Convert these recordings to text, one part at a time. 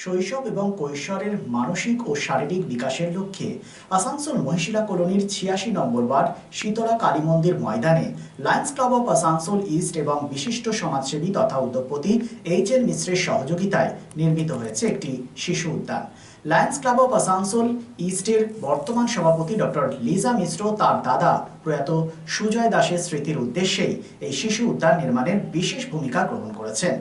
শৈশব এবং কৈশোরের মানসিক ও শারীরিক বিকাশের লক্ষ্যে আসানসোল মহিশিলা কলোনির ছিয়াশি নম্বর ওয়ার্ড শীতলা কালী মন্দির ময়দানে lions club of Asansol east এবং বিশিষ্ট সমাজসেবী তথা উদ্যোগপতি এইচ এন মিশ্রের সহযোগিতায় নির্মিত হয়েছে একটি শিশু উদ্যান। লায়ন্স ক্লাব অফ আসানসোল ইস্টের বর্তমান সভাপতি ডক্টর লিজা মিশ্র তার দাদা প্রয়াত সুজয় দাসের স্মৃতির উদ্দেশ্যেই এই শিশু উদ্যান নির্মাণের বিশেষ ভূমিকা গ্রহণ করেছেন।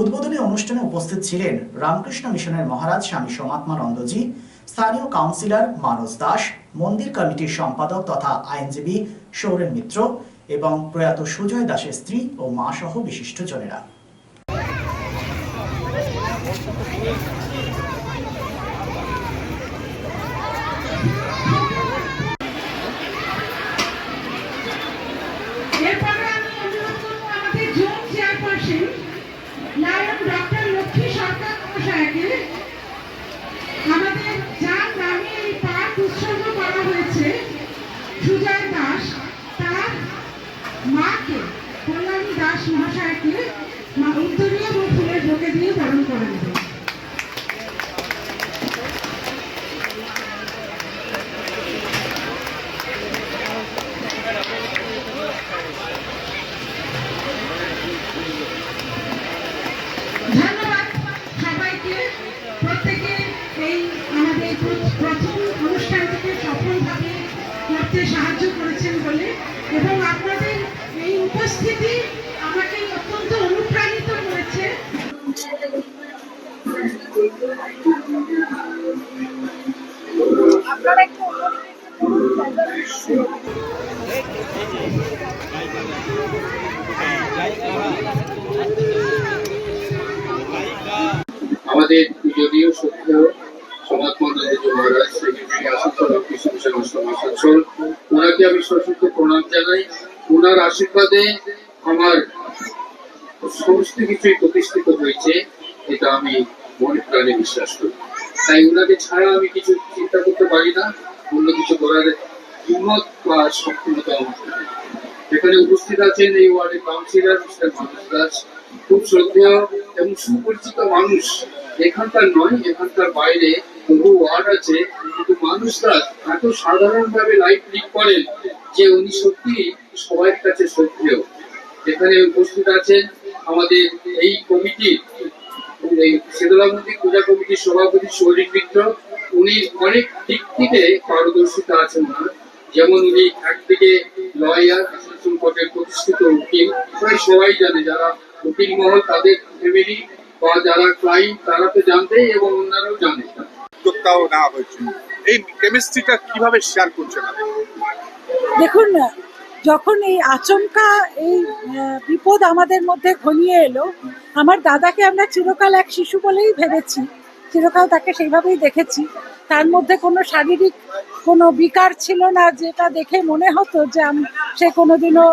উদ্বোধনী অনুষ্ঠানে উপস্থিত ছিলেন রামকৃষ্ণ মিশনের মহারাজ স্বামী সমাত্মা নন্দজি স্থানীয় কাউন্সিলর মানস দাস, মন্দির কমিটির সম্পাদক তথা আইনজীবী সৌরেন মিত্র এবং প্রয়াত সুজয় দাসের স্ত্রী ও মা সহ বিশিষ্ট বিশিষ্টজনেরা। কল্যাণী দাস আমাদের যদিও সত্য তাই ওনাকে ছাড়া আমি কিছু চিন্তা করতে পারি না, অন্য কিছু করার হিম্মত বা সক্ষমতা এখানে উপস্থিত আছেন এই ওয়ার্ডের কাউন্সিলর, মিস্টার মানুষ দাস খুব শ্রদ্ধেয় এবং সুপরিচিত মানুষ। এখানকার নয়, এখানকার বাইরে বহু ওয়ার্ড আছে, কিন্তু মানুষ দাস এত সাধারণভাবে লাইফ লিড করেন যে উনি সত্যি সবার কাছে শ্রদ্ধেয় এখানে উপস্থিত আছেন আমাদের এই কমিটির এই পূজা কমিটির সভাপতি সৌরিক মিত্র। উনি অনেক দিক থেকে পারদর্শিতা আছেন ওনার। যেমন উনি একদিকে লয়ার আসানসোল কোর্টের প্রতিষ্ঠিত উকিল, প্রায় সবাই জানে যারা উকিল মহল, তাদের ফ্যামিলি বা যারা ক্লায়েন্ট তারা তো জানতেই এবং অন্যরাও জানে উদ্যোক্তাও নেওয়া হয়েছে। এই কেমিস্ট্রিটা কীভাবে শেয়ার করছেন দেখুন না যখন এই আচমকা এই বিপদ আমাদের মধ্যে ঘনিয়ে এলো আমার দাদাকে আমরা চিরকাল এক শিশু বলেই ভেবেছি চিরকাল তাকে সেইভাবেই দেখেছি। তার মধ্যে কোনো শারীরিক কোনো বিকার ছিল না যেটা দেখে মনে হতো যে আম- সে কোনোদিনও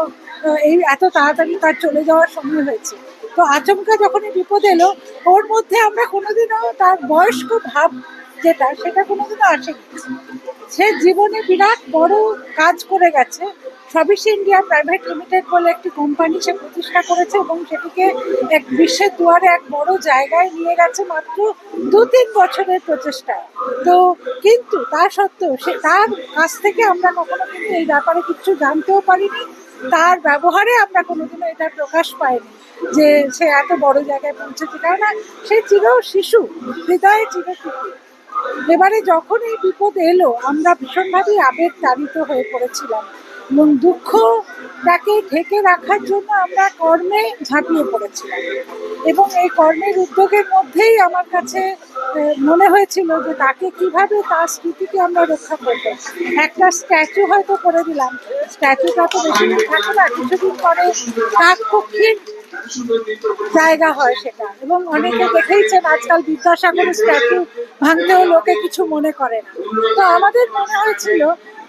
এই এত তাড়াতাড়ি তার চলে যাওয়ার সময় হয়েছে। তো আচমকা যখন এই বিপদ এলো, ওর মধ্যে আমরা কোনোদিনও তার বয়স্ক ভাব যেটা, সেটা কোনোদিনও আসেনি। সে জীবনে বিরাট বড় কাজ করে গেছে। সবিস ইন্ডিয়া প্রাইভেট লিমিটেড বলে একটি কোম্পানি সে প্রতিষ্ঠা করেছে এবং সেটিকে এক বিশ্বের দুয়ারে এক বড় জায়গায় নিয়ে গেছে মাত্র দু তিন বছরের প্রচেষ্টায়। তো কিন্তু তা সত্ত্বেও সে, তার কাছ থেকে আমরা কখনো কিন্তু এই ব্যাপারে কিছু জানতেও পারিনি। তার ব্যবহারে আমরা কোনোদিনও এটা প্রকাশ পাইনি যে সে এত বড় জায়গায় পৌঁছেছে, কেননা সে চির শিশু, হৃদয়ে চির শিশু এবারে যখন এই বিপদ এলো, আমরা ভীষণভাবেই আবেগ তাড়িত হয়ে পড়েছিলাম। এবং দুঃখটাকে ঢেকে রাখার জন্য আমরা কর্মে ঝাঁপিয়ে পড়েছিলাম। এবং এই কর্মের উদ্যোগের মধ্যেই আমার কাছে মনে হয়েছিল যে তাকে কীভাবে তার স্মৃতিকে আমরা রক্ষা করব। একটা স্ট্যাচু হয়তো করে দিলাম। স্ট্যাচুটা তো বেশি থাকে না, কিছুদিন পরে তার কাকপক্ষীর জায়গা হয় সেটা। এবং অনেকে দেখেইছেন আজকাল বিদ্যাসাগরের স্ট্যাচু ভাঙতেও লোকে কিছু মনে করে না। তো আমাদের মনে হয়েছিল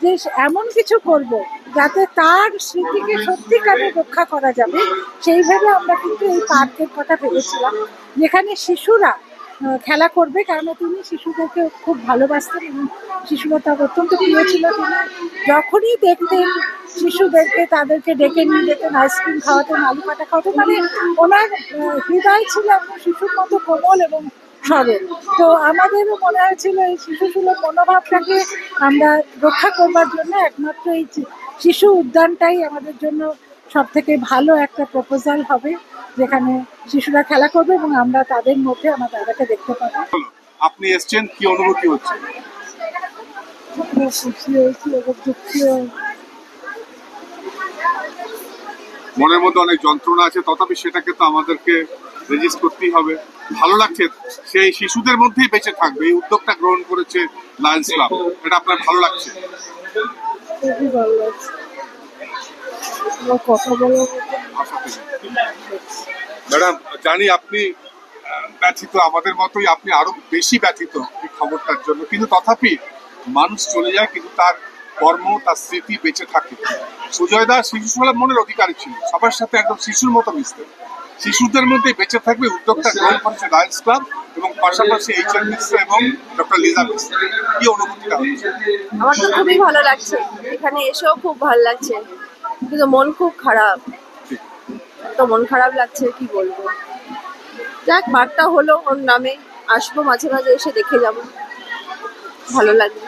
যে এমন কিছু করব যাতে তার স্মৃতিকে সত্যিকারে রক্ষা করা যাবে, সেইভাবে আমরা কিন্তু এই পার্কের কথা ভেবেছিলাম, যেখানে শিশুরা খেলা করবে কেননা তিনি শিশুদেরকে খুব ভালোবাসতেন এবং শিশুরা তার অত্যন্ত প্রিয় ছিল তিনি। যখনই দেখতেন শিশুদেরকে, তাদেরকে ডেকে নিয়ে যেতেন, আইসক্রিম খাওয়াতেন, আলু কাটা খাওয়াতেন মানে ওনার হৃদয় ছিল একদম শিশুর মতো কোমল এবং সরল। তো আমাদেরও মনে হয়েছিল এই শিশু সুলভ মনোভাবটাকে আমরা রক্ষা করবার জন্য একমাত্র এই শিশু উদ্যানটাই আমাদের জন্য সব থেকে ভালো একটা প্রপোজাল হবে, যেখানে শিশুরা খেলা করবে এবং আমরা তাদের মধ্যে আমার দাদাকে দেখতে পাবো। আপনি এসছেন, কি অনুভূতি হচ্ছে? মনের মধ্যে অনেক যন্ত্রণা আছে, তথাপি সেটাকে তো আমাদেরকে রেজিস্ট করতেই হবে। ভালো লাগছে, সেই শিশুদের মধ্যেই বেঁচে থাকবে, এই উদ্যোগটা গ্রহণ করেছে লায়ন্স ক্লাব এটা আপনার ভালো লাগছে? খুবই ভালো লাগছে। আমার কথা বলার ম্যাডাম জানি আপনি ব্যথিত আমাদের মতোই আপনি আরও বেশি ব্যথিত এই খবরটার জন্য। কিন্তু তথাপি মানুষ চলে যায় কিন্তু তার কর্ম তার স্মৃতি বেঁচে থাকে। সুজয় দাস শিশু সুলভ মনের অধিকারী ছিল। সবার সাথে একদম শিশুর মতো মিশতেন। শিশুদের মধ্যে বেঁচে থাকবে উদ্যোগটা গ্রহণ করেছে লায়ন্স ক্লাব এবং পাশাপাশি এইচ এল মিশ্র এবং ডক্টর লিজা মিশ্র কি অনুভূতিটা আমার তো খুবই ভালো লাগছে। এখানে এসেও খুব ভালো লাগছে। কিন্তু মন খুব খারাপ। তো মন খারাপ লাগছে কি বলব? যাক বারটা হলো ওর নামে। আসব মাঝে মাঝে এসে দেখে যাব। ভালো লাগে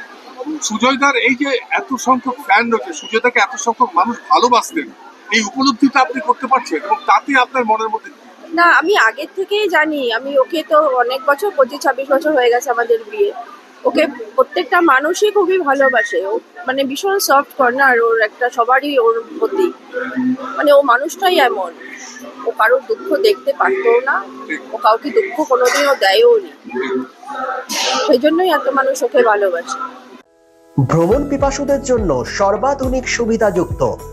সুজয়দার এই যে এত সংখ্যক ফ্যান রয়েছে সুজয়দাকে এত সংখ্যক মানুষ ভালোবাসতেন এই উপলব্ধিটা আপনি করতে পারছেন এবং তাতে আপনার মনের মধ্যে? না, আমি আগের থেকেই জানি। আমি ওকে তো অনেক বছর, পঁচিশ, ছাব্বিশ বছর হয়ে গেছে আমাদের বিয়ে। ওকে প্রত্যেকটা মানুষই খুবই ভালোবাসে। ও মানে ভীষণ সফট কর্নার ওর একটা সবারই ওর প্রতি। মানে ও মানুষটাই এমন। ও কারোর দুঃখ দেখতে পারতো না। ও কাউকে দুঃখ কোনোদিনও দেয়ও নি। সেই জন্যই এত মানুষ ওকে ভালোবাসে। ভ্রমণ পিপাসুদের জন্য সর্বাধুনিক সুবিধাযুক্ত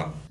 on.